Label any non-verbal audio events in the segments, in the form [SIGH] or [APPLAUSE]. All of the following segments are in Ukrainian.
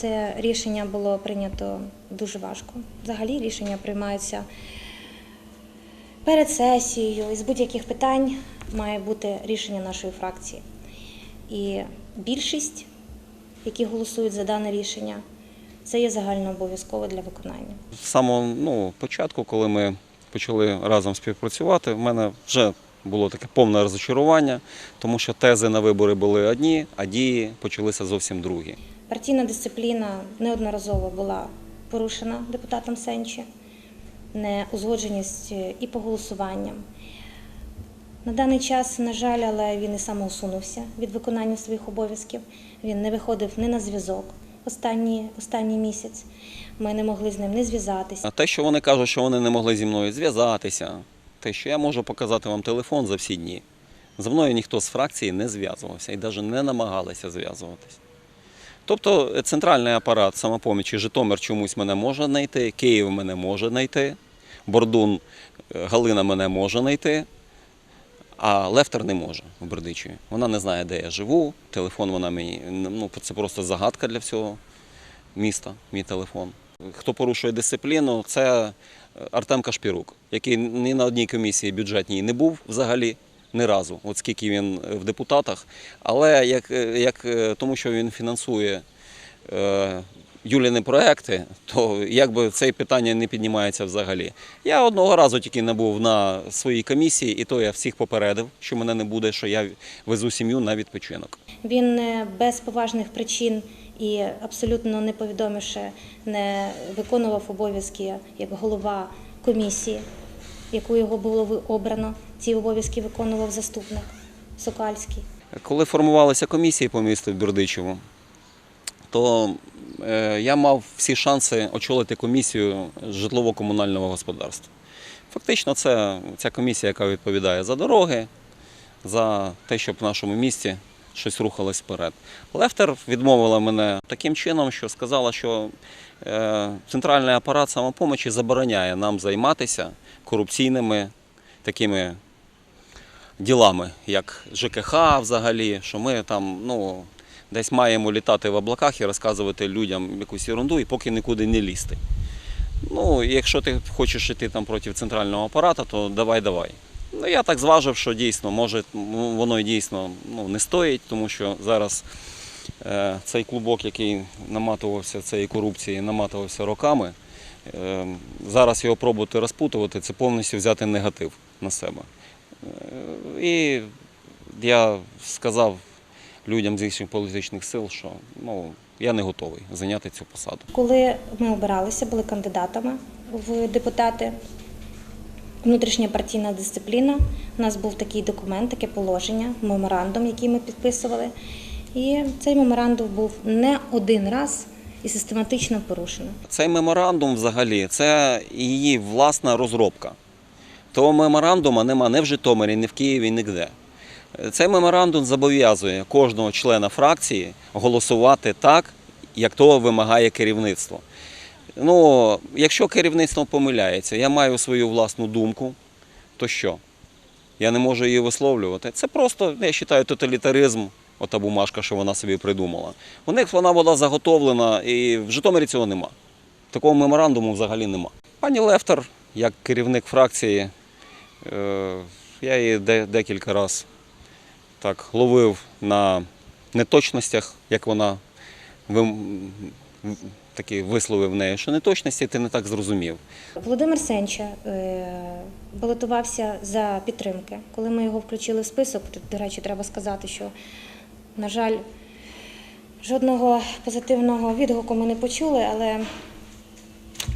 це рішення було прийнято дуже важко. Взагалі рішення приймаються перед сесією. Із будь-яких питань має бути рішення нашої фракції. І більшість, які голосують за дане рішення, це є загальнообов'язково для виконання. З самого ну, початку, коли ми почали разом співпрацювати, в мене вже було таке повне розочарування, тому що тези на вибори були одні, а дії почалися зовсім другі. Партійна дисципліна неодноразово була порушена депутатом Сенчі, неузгодженість і по голосуванням. На даний час, на жаль, але він і самоусунувся від виконання своїх обов'язків. Він не виходив ні на зв'язок останній, останній місяць. Ми не могли з ним не зв'язатися. А те, що вони кажуть, що вони не могли зі мною зв'язатися, те, що я можу показати вам телефон за всі дні. За мною ніхто з фракції не зв'язувався і навіть не намагалися зв'язуватись. Тобто е, центральний апарат самопомічі Житомир чомусь мене може знайти, Київ мене може знайти, Бордун е, Галина мене може знайти, а Лефтер не може в Бердичеві. Вона не знає, де я живу, телефон вона мені. Ну, це просто загадка для всього міста, мій телефон. Хто порушує дисципліну, це е, Артем Кашпірук, який ні на одній комісії бюджетній не був взагалі. Ні разу, от скільки він в депутатах, але як, е, як, е, тому що він фінансує е, Юліни проекти, то якби це питання не піднімається взагалі. Я одного разу тільки не був на своїй комісії, і то я всіх попередив, що мене не буде, що я везу сім'ю на відпочинок. Він е, без поважних причин і абсолютно не повідомивши, не виконував обов'язки як голова комісії, яку його було обрано. Ці обов'язки виконував заступник Сокальський. Коли формувалися комісії по місту Бердичеву, то е, я мав всі шанси очолити комісію житлово-комунального господарства. Фактично, це ця комісія, яка відповідає за дороги, за те, щоб в нашому місті щось рухалось вперед. Лефтер відмовила мене таким чином, що сказала, що е, центральний апарат самопомочі забороняє нам займатися корупційними такими ділами, як ЖКХ взагалі, що ми там ну, десь маємо літати в облаках і розказувати людям якусь ерунду і поки нікуди не лізти. Ну, якщо ти хочеш йти там проти центрального апарату, то давай, давай. Ну, я так зважив, що дійсно, може, воно і дійсно ну, не стоїть, тому що зараз е, цей клубок, який наматувався цієї корупції, наматувався роками, е, зараз його пробувати розпутувати, це повністю взяти негатив на себе. Е, І я сказав людям з інших політичних сил, що ну, я не готовий зайняти цю посаду. Коли ми обиралися, були кандидатами в депутати. Внутрішня партійна дисципліна. У нас був такий документ, таке положення, меморандум, який ми підписували. І цей меморандум був не один раз і систематично порушено. Цей меморандум взагалі це її власна розробка. Того меморандуму нема ні в Житомирі, ні в Києві, ніде. Цей меморандум зобов'язує кожного члена фракції голосувати так, як того вимагає керівництво. Ну, якщо керівництво помиляється, я маю свою власну думку, то що? Я не можу її висловлювати. Це просто, я вважаю, тоталітаризм, ота бумажка, що вона собі придумала. У них вона була заготовлена, і в Житомирі цього нема. Такого меморандуму взагалі нема. Пані Лефтер, як керівник фракції, е, я її декілька разів так ловив на неточностях, як вона таки висловив в неї, що неточності ти не так зрозумів. Володимир Сенча е, балотувався за підтримки. Коли ми його включили в список, то, до речі, треба сказати, що, на жаль, жодного позитивного відгуку ми не почули, але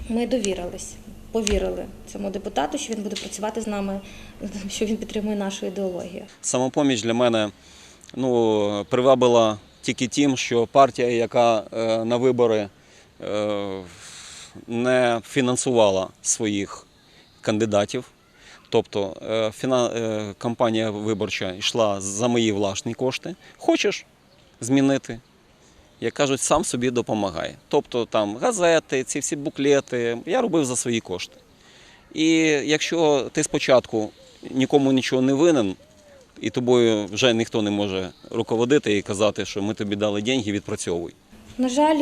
ми довірились, повірили цьому депутату, що він буде працювати з нами, [LAUGHS] що він підтримує нашу ідеологію. Самопоміч для мене ну, привабила тільки тим, що партія, яка е, на вибори не фінансувала своїх кандидатів. Тобто е, е, кампанія виборча йшла за мої власні кошти. Хочеш змінити? Як кажуть, сам собі допомагай. Тобто там газети, ці всі буклети я робив за свої кошти. І якщо ти спочатку нікому нічого не винен, і тобою вже ніхто не може руководити і казати, що ми тобі дали деньги, відпрацьовуй. На жаль,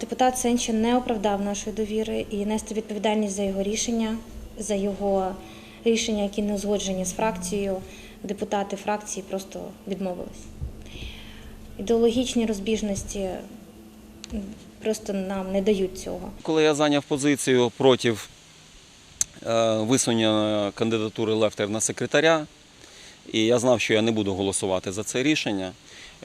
депутат Сенча не оправдав нашої довіри і нести відповідальність за його рішення, за його рішення, які не узгоджені з фракцією. Депутати фракції просто відмовились. Ідеологічні розбіжності просто нам не дають цього. Коли я зайняв позицію проти е, висунення кандидатури Лефтер на секретаря, і я знав, що я не буду голосувати за це рішення.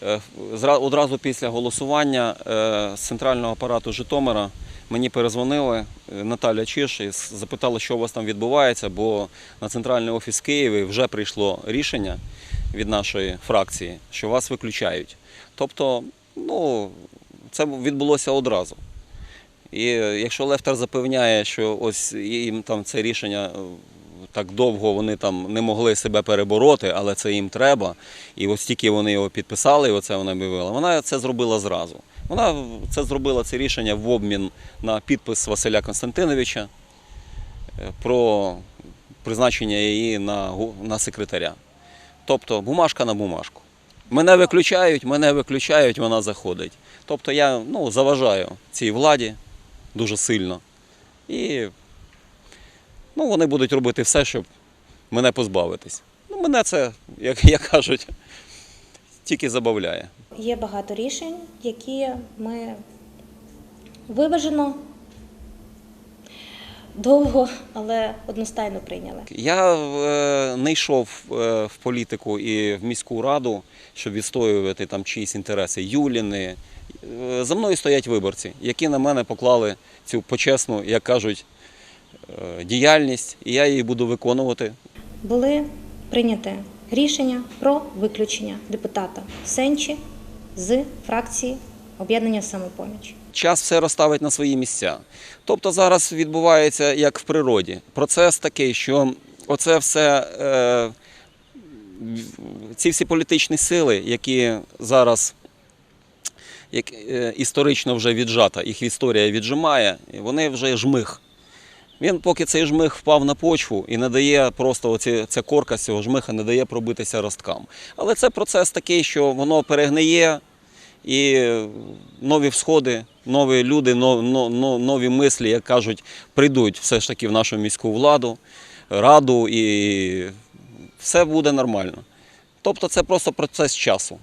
Е, Одразу після голосування е, з центрального апарату Житомира мені перезвонили е, Наталя Чиш і запитала, що у вас там відбувається, бо на центральний офіс Києві вже прийшло рішення від нашої фракції, що вас виключають. Тобто, ну, це відбулося одразу. І якщо Лефтер запевняє, що ось їм там це рішення так довго вони там не могли себе перебороти, але це їм треба. І ось тільки вони його підписали, і оце вона об'явила. Вона це зробила зразу. Вона це зробила це рішення в обмін на підпис Василя Константиновича е, про призначення її на, на секретаря. Тобто бумажка на бумажку. Мене виключають, мене виключають, вона заходить. Тобто я ну, заважаю цій владі дуже сильно. І ну, вони будуть робити все, щоб мене позбавитись. Ну, мене це, як, як кажуть, тільки забавляє. Є багато рішень, які ми виважено, довго, але одностайно прийняли. Я е, не йшов е, в політику і в міську раду, щоб відстоювати там чиїсь інтереси. Юліни. Е, За мною стоять виборці, які на мене поклали цю почесну, як кажуть, діяльність, і я її буду виконувати Були прийняті рішення про виключення депутата Сенчі з фракції об'єднання самопоміч. час все розставить на свої місця. Тобто зараз відбувається як в природі. Процес такий, що оце все, е, ці всі політичні сили, які зараз як, е, історично вже віджата, їх історія віджимає, вони вже жмих. Він, поки цей жмих впав на почву і не дає просто оці, ця корка з цього жмиха не дає пробитися росткам. Але це процес такий, що воно перегниє, і нові всходи, нові люди, но- но- но- нові мислі, як кажуть, прийдуть все ж таки в нашу міську владу, раду, і все буде нормально. Тобто це просто процес часу.